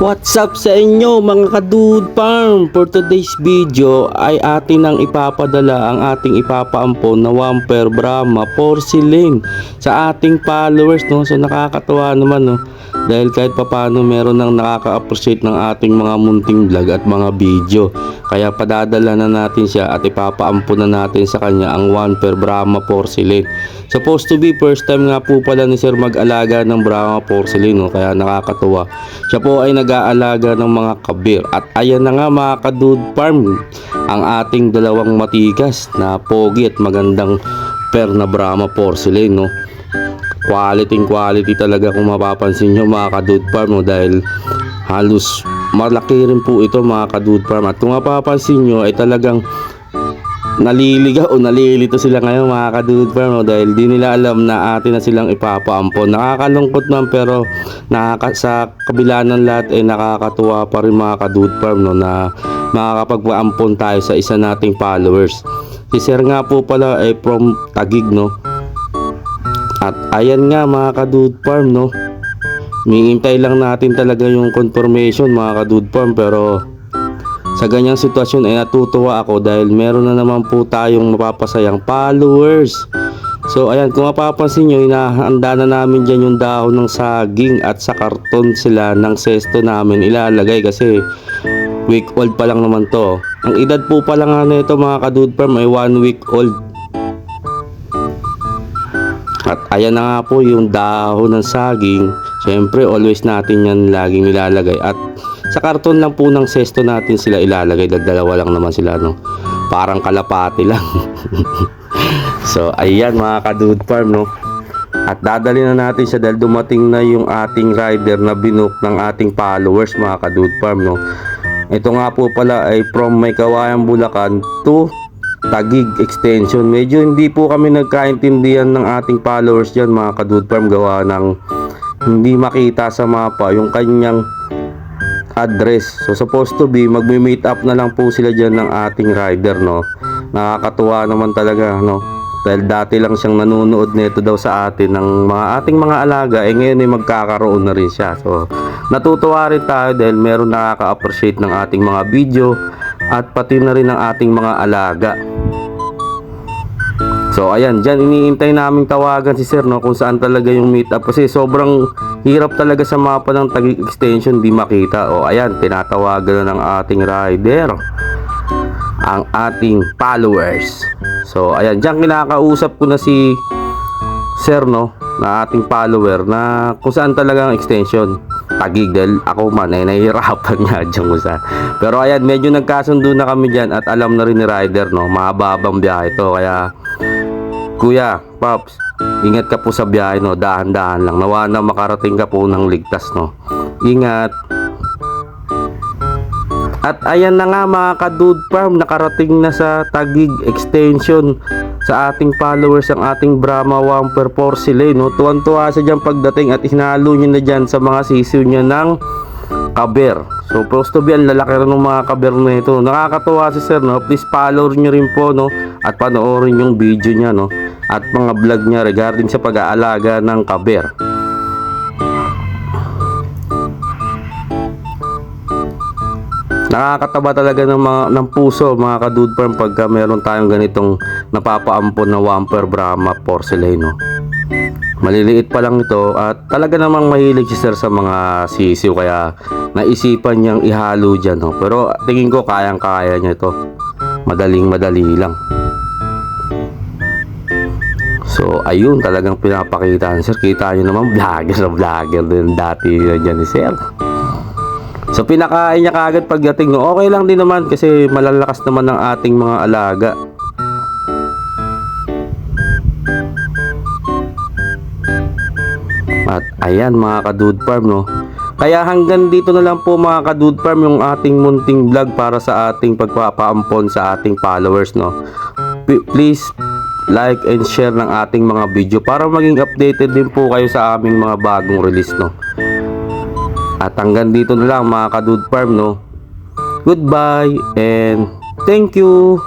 What's up sa inyo mga kadude farm? For today's video ay atin ang ipapadala ang ating ipapaampon na Wamper Brahma Porcelain sa ating followers no. So nakakatuwa naman no. Dahil kahit papano meron nang nakaka-appreciate ng ating mga munting vlog at mga video. Kaya padadala na natin siya at ipapaampon na natin sa kanya ang Wamper Brahma Porcelain. Supposed to be first time nga po pala ni Sir mag-alaga ng Brahma Porcelain no. Kaya nakakatuwa. Siya po ay nag-aalaga ng mga kabir. At ayan na nga mga kadude farm, ang ating dalawang matigas na pogi at magandang per na porcelain no. Quality quality talaga kung mapapansin nyo mga kadude farm no, dahil halos malaki rin po ito mga kadude farm. At kung mapapansin nyo ay talagang naliligaw o nalilito sila ngayon mga kadude farm no, dahil di nila alam na atin na silang ipapaampon. Nakakalungkot man pero nakaka, sa kabila ng lahat ay nakakatuwa pa rin mga kadude farm no, na makakapagpaampon tayo sa isa nating followers. Si Sir nga po pala ay from Tagig no. At ayan nga mga kadude farm no. Miintay lang natin talaga yung confirmation mga kadude farm pero sa ganyang sitwasyon ay natutuwa ako dahil meron na naman po tayong mapapasayang followers. So ayan, kung mapapansin nyo, inahanda na namin dyan yung dahon ng saging at sa karton sila ng sesto namin ilalagay kasi week old pa lang naman to. Ang edad po pa lang nga nito mga kadude farm ay one week old. At ayan na nga po yung dahon ng saging. Siyempre, always natin yan laging nilalagay. At sa karton lang po ng sesto natin sila ilalagay. Dalawa lang naman sila, no? Parang kalapati lang. so, ayan mga kadude farm, no? At dadali na natin siya dahil dumating na yung ating rider na binook ng ating followers mga kadude farm, no? Ito nga po pala ay from May Kawayan, Bulacan to Tagig Extension. Medyo hindi po kami nagkaintindihan ng ating followers dyan mga kadude farm gawa ng hindi makita sa mapa yung kanyang address. So supposed to be magme-meet up na lang po sila dyan ng ating rider no. Nakakatuwa naman talaga no. Dahil dati lang siyang nanonood nito daw sa atin ng mga ating mga alaga eh ngayon ay magkakaroon na rin siya. So natutuwa rin tayo dahil meron nakaka-appreciate ng ating mga video at pati na rin ng ating mga alaga. So ayan, dyan iniintay naming tawagan si Sir no kung saan talaga yung meet up kasi sobrang hirap talaga sa mapa ng Taguig Extension di makita. O ayan, tinatawagan na ng ating rider ang ating followers. So ayan, dyan kinakausap ko na si Sir no na ating follower na kung saan talaga ang extension tagig dahil ako man ay nahihirapan nga dyan kung saan. Pero ayan, medyo nagkasundo na kami dyan at alam na rin ni rider no, mahababang biyahe to kaya Kuya, Pops, ingat ka po sa biyahe no, dahan-dahan lang. Nawa na makarating ka po ng ligtas no. Ingat. At ayan na nga mga ka-dude farm, nakarating na sa Tagig Extension sa ating followers ang ating Brahma Wamper Porcelain. No? Tuwan-tuwa siya dyan pagdating at hinalo niya na dyan sa mga sisiw niya ng kaber. So, supposed to be ang lalaki rin ng mga kaber na ito. Nakakatuwa si sir, no? Please follow niyo rin po, no? At panoorin yung video niya, no? At mga vlog niya regarding sa pag-aalaga ng kaber. Nakakataba talaga ng, mga, ng puso mga kadude farm pagka meron tayong ganitong napapaampon na Wamper Brahma porcelain. Maliliit pa lang ito at talaga namang mahilig si sir sa mga sisiw kaya naisipan niyang ihalo dyan no. Pero tingin ko kayang kaya niya ito. Madaling madali lang. So ayun talagang pinapakita ni sir. Kita niyo naman vlogger na vlogger din dati dyan ni sir. So pinakain niya kagad pagdating no. Okay lang din naman kasi malalakas naman ng ating mga alaga. At ayan mga kadude farm no. Kaya hanggang dito na lang po mga kadude farm yung ating munting vlog para sa ating pagpapaampon sa ating followers no. P- please like and share ng ating mga video para maging updated din po kayo sa aming mga bagong release no. At hanggang dito na lang mga kadude farm no. Goodbye and thank you.